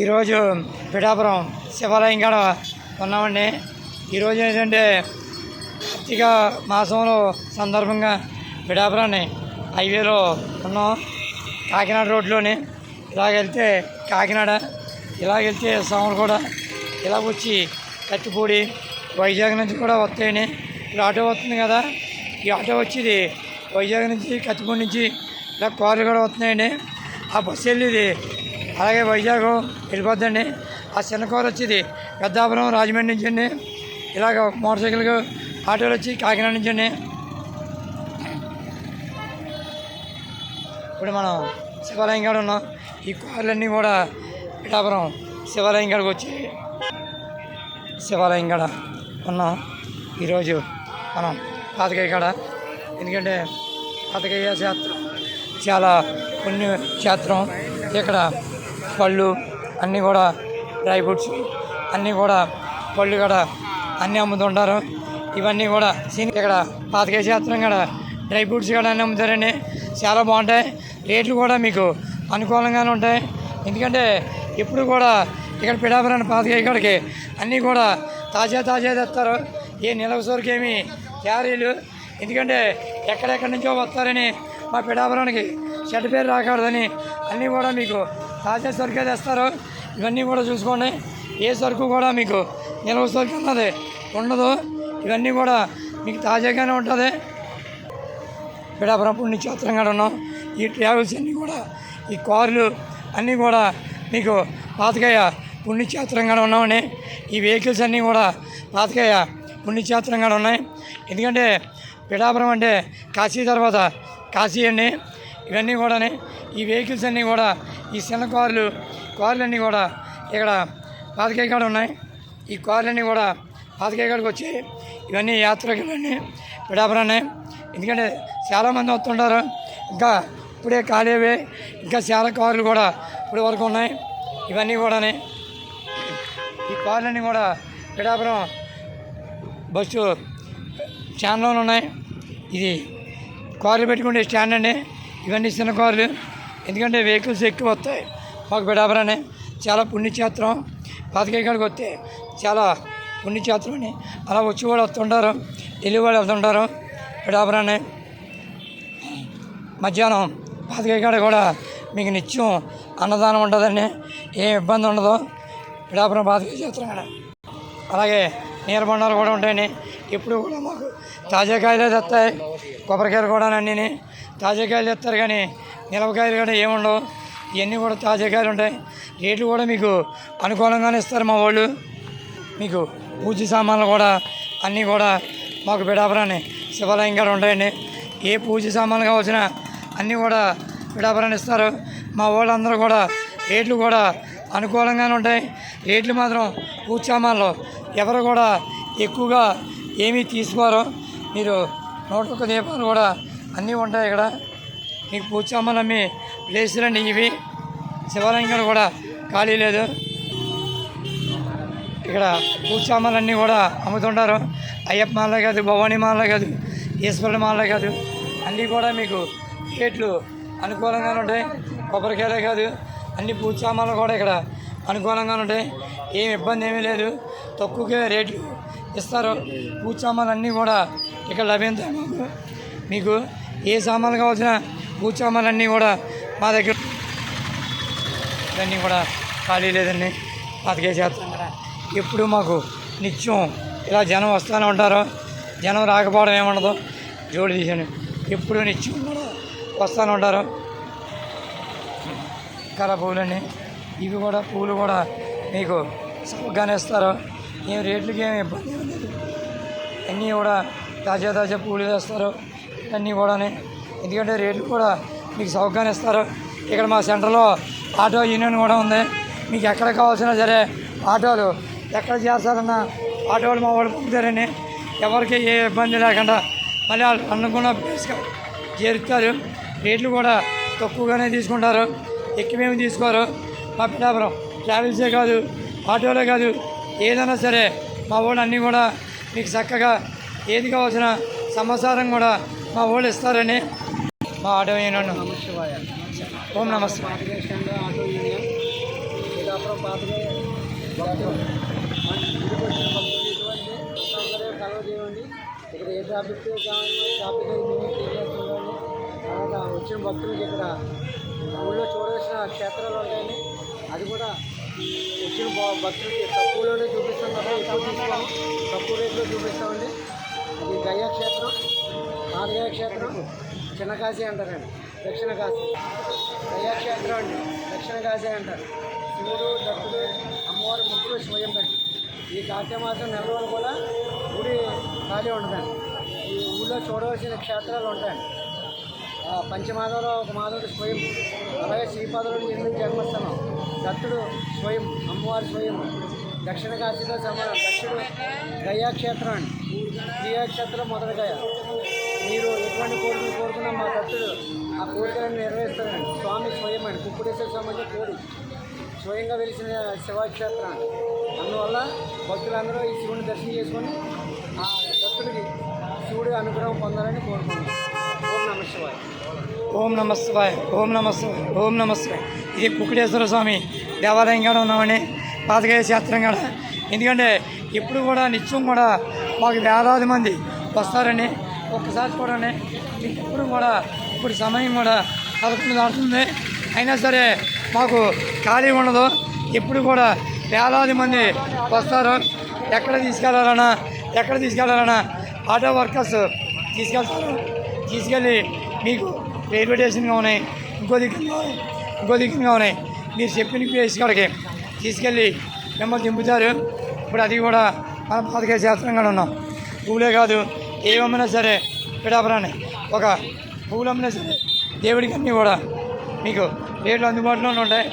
ఈరోజు పిఠాపురం శివాలయం కాడ ఉన్నామండి. ఈరోజు ఏంటంటే కార్తీక మాసంలో సందర్భంగా పిఠాపురాన్ని హైవేలో ఉన్నాం. కాకినాడ రోడ్లోని ఇలాగ వెళ్తే కాకినాడ ఇలాగ వెళ్తే సామర్లగూడ ఇలా వచ్చి కత్తిపూడి వైజాగ్ నుంచి కూడా వస్తాయని ఇప్పుడు ఆటో వస్తుంది కదా ఈ ఆటో వచ్చేది వైజాగ్ నుంచి కత్తిపూడి నుంచి ఇలా కార్లు కూడా వస్తున్నాయండి. ఆ బస్సు వెళ్ళేది అలాగే వైజాగ్ వెళ్ళిపోద్దండి. ఆ చిన్న కారు వచ్చేది పెద్దాపురం రాజమండ్రి నుంచి అండి ఇలాగ మోటార్ సైకిల్ ఆటోలు వచ్చి కాకినాడ నుంచి అండి ఇప్పుడు మనం శివాలయం కాడ ఉన్నాం. ఈ కార్లన్నీ కూడా పిఠాపురం శివాలయం కాడకు వచ్చి శివాలయం కాడ ఉన్నాం. ఈరోజు మనం పాతకాయ కాడ. ఎందుకంటే పాతకయ్య శాస్త్రం చాలా పుణ్య క్షేత్రం. ఇక్కడ పళ్ళు అన్నీ కూడా డ్రై ఫ్రూట్స్ అన్నీ కూడా పళ్ళు కూడా అన్నీ అమ్ముతుంటారు. ఇవన్నీ కూడా సీని ఇక్కడ పాతకాయ శాస్త్రం కూడా డ్రై ఫ్రూట్స్ కూడా అన్నీ అమ్ముతారండి. చాలా బాగుంటాయి. రేట్లు కూడా మీకు అనుకూలంగానే ఉంటాయి. ఎందుకంటే ఎప్పుడు కూడా ఇక్కడ పిడాపురాన్ని పాతకాయ ఇక్కడికి అన్నీ కూడా తాజా తాజా తెస్తారు. ఏ నిలవ సరుకు ఏమి క్యారీలు ఎందుకంటే ఎక్కడెక్కడి నుంచో వస్తారని మా పిడాపురానికి చెడ్డ పేరు రాకూడదని అన్నీ కూడా మీకు తాజా సరుకే తెస్తారు. ఇవన్నీ కూడా చూసుకోండి. ఏ సరుకు కూడా మీకు నిల్వ సరుకు అన్నది ఉండదు. ఇవన్నీ కూడా మీకు తాజాగానే ఉంటుంది. పిడాపురం పుణ్యక్షేత్రం కూడా ఉన్నాం. ఈ ట్రావెల్స్ అన్నీ కూడా ఈ కార్లు అన్నీ కూడా మీకు పాతకాయ పుణ్యక్షేత్రం ఉన్నామని ఈ వెహికల్స్ అన్నీ కూడా పాతకాయ పుణ్యక్షేత్రం ఉన్నాయి. ఎందుకంటే పిఠాపురం అంటే కాశీ తర్వాత కాశీ అండి. ఇవన్నీ కూడా ఈ వెహికల్స్ అన్నీ కూడా ఈ చిన్న కార్లు కార్లన్నీ కూడా ఇక్కడ పాతకాయ కాడ ఉన్నాయి. ఈ కార్లన్నీ కూడా పాతకాయ వచ్చి ఇవన్నీ యాత్రికులన్నీ పిఠాపురాన్ని ఎందుకంటే చాలామంది వస్తుంటారు. ఇంకా ఇప్పుడే ఖాళీవే ఇంకా చాలా కార్లు కూడా ఇప్పుడు వరకు ఉన్నాయి. ఇవన్నీ కూడానే. ఈ కార్లన్నీ కూడా పిడాపురం బస్సు స్టాండ్లో ఉన్నాయి. ఇది కార్లు పెట్టుకుంటే స్టాండ్ అండి. ఇవన్నీ చిన్న కార్లు. ఎందుకంటే వెహికల్స్ ఎక్కువ వస్తాయి. మాకు బిడాబరానే చాలా పుణ్యక్షేత్రం. పాతకేకాడికి వస్తే చాలా పుణ్యక్షేత్రం అని. అలా వచ్చి వాళ్ళు వస్తుంటారు. వెళ్ళి వాళ్ళు వెళ్తుంటారు. బిడాబరానే మధ్యాహ్నం పాతకేకాడ కాడ కూడా మీకు నిత్యం అన్నదానం ఉంటుందని ఏం ఇబ్బంది ఉండదు. పిడాపురం పాతకాయ క్షేత్రం కాడ. అలాగే నీలబండాలు కూడా ఉంటాయని ఎప్పుడు కూడా మాకు తాజా కాయలే తెస్తాయి. కొబ్బరికాయలు కూడా అన్నీ తాజాకాయలు తెస్తారు కానీ నిలవకాయలు కూడా ఏముండవు ఇవన్నీ కూడా తాజా కాయలు ఉంటాయి. రేట్లు కూడా మీకు అనుకూలంగానే ఇస్తారు మా వాళ్ళు. మీకు పూజ సామాన్లు కూడా అన్నీ కూడా మాకు పిడాపురాన్ని శివాలయం కూడా ఉంటాయండి. ఏ పూజ సామాన్లు కావాల్సిన అన్నీ కూడా పిడాపురాన్ని ఇస్తారు. మా వాళ్ళందరూ కూడా రేట్లు కూడా అనుకూలంగానే ఉంటాయి. రేట్లు మాత్రం పూజ సామాన్లు ఎవరు కూడా ఎక్కువగా ఏమీ తీసుకోరు. మీరు నూట ఒక్క దీపాలు కూడా అన్నీ ఉంటాయి ఇక్కడ. మీకు పూజ సామాన్లు అమ్మి ప్లేసులండి ఇవి. శివాలయం కూడా ఖాళీ లేదు. ఇక్కడ పూజ సామాన్లన్నీ కూడా అమ్ముతుంటారు. అయ్యప్ప మాల కాదు భవానీ మాల కాదు ఈశ్వరుడి మాల కాదు. అన్నీ కూడా మీకు రేట్లు అనుకూలంగా ఉంటాయి. కొబ్బరికాయలే కాదు అన్ని పూజ సామాన్లు కూడా ఇక్కడ అనుకూలంగా ఉంటాయి. ఏం ఇబ్బంది ఏమీ లేదు. తక్కువగా రేట్లు ఇస్తారు. పూజ సామాన్లు అన్నీ కూడా ఇక్కడ లభిస్తాయి మీకు ఏ సామాన్లు కావాల్సిన పూజ సామాన్లన్నీ కూడా మా దగ్గర ఇవన్నీ కూడా ఖాళీ లేదండి. బతికేసేస్తాం కదా. ఎప్పుడు మాకు నిత్యం ఇలా జనం వస్తూనే ఉంటారు. జనం రాకపోవడం ఏముండదు. జోడు తీసాను ఎప్పుడు నిత్యం కూడా వస్తూనే ఉంటారు. కర పువ్వులన్నీ ఇవి కూడా పూలు కూడా మీకు చౌకగానే ఇస్తారు. ఏం రేట్లకి ఏమి ఇబ్బంది లేదు. అన్నీ కూడా తాజా తాజా పూలు వేస్తారు. అన్నీ కూడా ఎందుకంటే రేట్లు కూడా మీకు సౌకర్యం ఇస్తారు. ఇక్కడ మా సెంటర్లో ఆటో యూనియన్ కూడా ఉంది. మీకు ఎక్కడ కావాల్సినా సరే ఆటోలు ఎక్కడ చేస్తారన్నా ఆటోలు మా వాళ్ళు పంపుతారని ఎవరికి ఏ ఇబ్బంది లేకుండా మళ్ళీ వాళ్ళు అనుకున్న ప్లేస్గా చేరుతారు. రేట్లు కూడా తక్కువగానే తీసుకుంటారు. ఎక్కువేమి తీసుకోరు. మా పిఠాపురం ట్రావెల్సే కాదు ఆటోలే కాదు ఏదైనా సరే మా వాళ్ళు అన్నీ కూడా మీకు చక్కగా ఏది కావాల్సిన సమాచారం కూడా మా వాళ్ళు ఇస్తారని మా ఆటో యూనియన్ ఓం నమస్తే ఆటో భక్తులు ఇక్కడ ఏ ట్రాఫిక్ ట్రాఫిక్ తర్వాత వచ్చిన భక్తులకి ఇక్కడ ఊళ్ళో చూడవలసిన క్షేత్రాలు ఉంటాయని అది కూడా వచ్చిన భక్తులకి తక్కువలోనే చూపిస్తాం కదా ఎక్కువ తీసుకోము తక్కువ రేట్లో చూపిస్తామండి ఇది గయ్యా క్షేత్రం పాదగయ క్షేత్రం చిన్న కాశీ అంటారండి. దక్షిణ కాశీ. గయా క్షేత్రం అండి. దక్షిణ కాశీ అంటారు. శివుడు దత్తుడు అమ్మవారి ముగ్గురు స్వయం అండి. ఈ కార్తీక మాసం నెల రోజులు కూడా గుడి ఖాళీ ఉండదండి. ఈ ఊళ్ళో చూడవలసిన క్షేత్రాలు ఉంటాయండి. పంచమాధవలో ఒక మాధవుడు స్వయం అలాగే శ్రీపాదుడు ఎనిమిది జన్మస్థానం దత్తుడు స్వయం అమ్మవారి స్వయం. దక్షిణ కాశీలో సమానం. దక్షిణ గయాక్షేత్రం అండి. గయాక్షేత్రం మొదటి గయ మీరు ఎటువంటి కోరికలు కోరుకున్నా మా దత్తుడు ఆ కోరికలను నెరవేరుస్తాడండి స్వామి స్వయం అండి కుప్పుడేశ్వర స్వామి కోడి స్వయంగా వెలిసిన శివాక్షేత్రం. అందువల్ల భక్తులందరూ ఈ శివుని దర్శనం చేసుకొని ఆ దత్తుడికి శివుడి అనుగ్రహం పొందాలని కోరుకుంటున్నాం. ఓం నమ శివాయ. ఓం నమ శివాయ. ఓం నమ శివాయ. ఓం నమ శివాయ. ఇది కుక్కుటేశ్వర స్వామి దేవాలయం కూడా ఉన్నామని పాతకాయ శాస్త్రం కూడా. ఎందుకంటే ఇప్పుడు కూడా నిత్యం కూడా మాకు వేలాది మంది వస్తారని ఒక్కసారి చూడండి. మీకు ఇప్పుడు కూడా ఇప్పుడు సమయం కూడా పదకొండు దాటుతుంది. అయినా సరే మాకు ఖాళీ ఉండదు. ఇప్పుడు కూడా వేలాది మంది వస్తారు. ఎక్కడ తీసుకెళ్ళాలన్నా ఎక్కడ తీసుకెళ్ళాలన్నా ఆటో వర్కర్స్ తీసుకెళ్తారు. తీసుకెళ్ళి మీకు రైల్వే స్టేషన్గా ఉన్నాయి ఇంకో దిక్కుగా ఉన్నాయి ఇంకో దిక్కుగా ఉన్నాయి. మీరు చెప్పిన ప్లేస్ కాడికి తీసుకెళ్ళి మిమ్మల్ని దింపుతారు. ఇప్పుడు అది కూడా మనం పాతకే శాస్త్రంగా ఉన్నాం. పువ్వులే కాదు ఏమన్నా సరే పిడాపరాన్ని ఒక పువ్వులు అమ్మినా సరే దేవుడికి అన్నీ కూడా మీకు రేట్లు అందుబాటులోనే ఉంటాయి.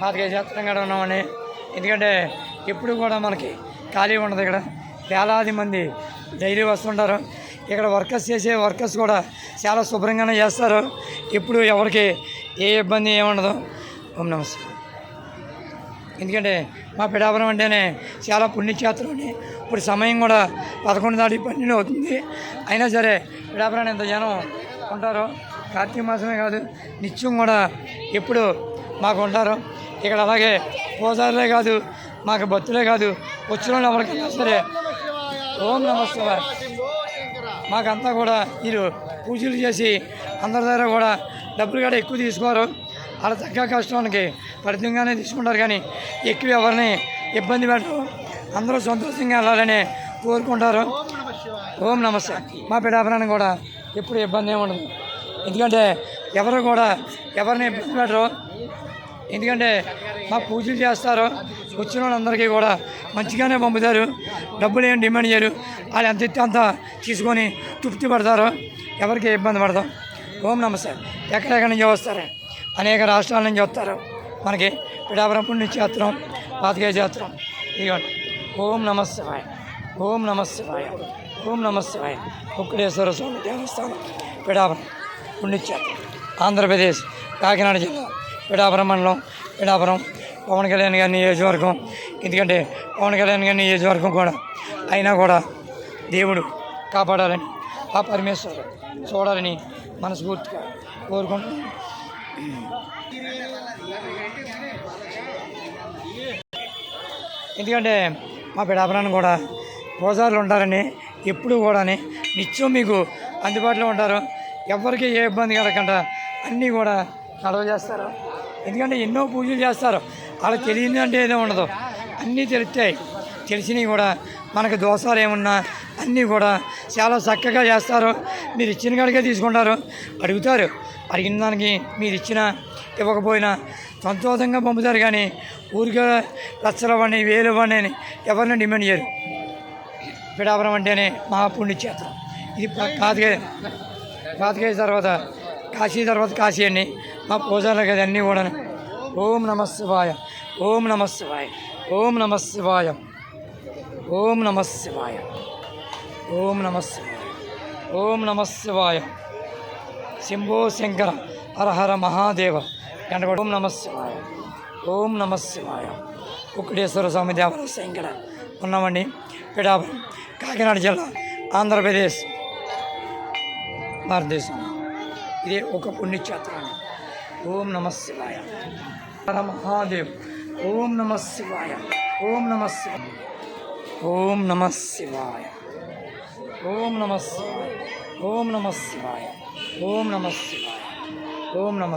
పాతికే శాస్త్రంగా ఉన్నామని ఎందుకంటే ఎప్పుడు కూడా మనకి ఖాళీ ఉండదు ఇక్కడ. వేలాది మంది డైలీ వస్తుంటారు. ఇక్కడ వర్కర్స్ చేసే వర్కర్స్ కూడా చాలా శుభ్రంగానే చేస్తారు. ఎప్పుడు ఎవరికి ఏ ఇబ్బంది ఏముండదు. ఓం నమస్తే ఎందుకంటే మా పిడాపురం అంటేనే చాలా పుణ్యక్షేత్రం అని ఇప్పుడు సమయం కూడా పదకొండు దాటి పన్నెండు అవుతుంది. అయినా సరే విడాపరాని ఎంత జనం ఉంటారు కార్తీక మాసమే కాదు నిత్యం కూడా ఎప్పుడు మాకు ఉంటారు ఇక్కడ అలాగే పూజారులే కాదు మాకు భక్తులే కాదు వచ్చిన ఎవరికైనా సరే ఓం నమస్తే మాకంతా కూడా వీరు పూజలు చేసి అందరి దగ్గర కూడా డబ్బులు కూడా ఎక్కువ తీసుకోరు. వాళ్ళ తగ్గ కష్టానికి ఫలితంగానే తీసుకుంటారు కానీ ఎక్కువ ఎవరిని ఇబ్బంది పెట్టరు. అందరూ సంతోషంగా వెళ్ళాలని కోరుకుంటారు. ఓం నమస్తే మా పిడాపురానికి కూడా ఎప్పుడు ఇబ్బంది ఏమి ఉండదు. ఎందుకంటే ఎవరు కూడా ఎవరిని ఇబ్బంది పెట్టరు. ఎందుకంటే మా పూజలు చేస్తారు. వచ్చిన వాళ్ళందరికీ కూడా మంచిగానే పంపుతారు. డబ్బులు ఏం డిమాండ్ చేయరు. వాళ్ళు ఎంత ఇస్తే అంత తీసుకొని తృప్తి పడతారు. ఎవరికి ఇబ్బంది పడతాం. ఓం నమస్తే ఎక్కడెక్కడి నుంచి వస్తారు? అనేక రాష్ట్రాల నుంచి వస్తారు. మనకి పిడాపురం పుణ్యక్షేత్రం పాతికే క్షేత్రం. ఇదిగోండి. ఓం నమ ఓం నమ ఓం నమ శివాయ. కుక్కడేశ్వర స్వామి దేవస్థానం పిడాపురం పుణ్యక్షేత్రం ఆంధ్రప్రదేశ్ కాకినాడ జిల్లా పిడాపురం మండలం పిడాపురం పవన్ కళ్యాణ్ గారి నియోజకవర్గం. ఎందుకంటే పవన్ కళ్యాణ్ గారి నియోజకవర్గం కూడా అయినా కూడా దేవుడు కాపాడాలని ఆ పరమేశ్వరుడు చూడాలని మనస్ఫూర్తిగా కోరుకుంటున్నాను. ఎందుకంటే మా పిడాపురాన్ని కూడా పూజారులు ఉంటారని ఎప్పుడు కూడా నిత్యం మీకు అందుబాటులో ఉంటారు. ఎవరికి ఏ ఇబ్బంది కలగకుండా అన్నీ కూడా నడవ చేస్తారు. ఎందుకంటే ఎన్నో పూజలు చేస్తారు. వాళ్ళకి తెలియదు అంటే ఏదో ఉండదు. అన్నీ తెలుస్తాయి. తెలిసినవి కూడా మనకు దోషాలు ఏమున్నా అన్నీ కూడా చాలా చక్కగా చేస్తారు. మీరు ఇచ్చిన కాడికే తీసుకుంటారు. అడుగుతారు. అడిగిన దానికి మీరు ఇచ్చినా ఇవ్వకపోయినా సంతోషంగా పంపుతారు కానీ ఊరికే లక్షలు ఇవ్వండి వేలు ఇవ్వండి అని ఎవరిని డిమాండ్ చేయరు. పిడాపురం అంటేనే మహాపుణ్యక్షేత్రం ఇది కాదుగా కాదుగా తర్వాత కాశీ తర్వాత కాశీ అండి. మా పూజలు కదా అన్నీ కూడా. ఓం నమ శివాయ ఓం నమ శివాయ ఓం నమ శివాయ ఓం నమ శివాయ ఓం నమ శివాయ ఓం నమ శివాయ. శంభో శంకర హర హర మహాదేవ. గంటగొడ ఓం నమ ఓం నమ శివాయ కుక్కడేశ్వర స్వామి దేవాలయం ఇక్కడ ఉన్నామండి పిఠాపురం కాకినాడ జిల్లా ఆంధ్రప్రదేశ్ భారతదేశం ఇది ఒక పుణ్యక్షేత్రం ఓం నమ మహాదేవ్ ఓం నమ ఓం నమ ఓం నమ ఓం నమ ఓం నమ ఓం నమ ఓం నమ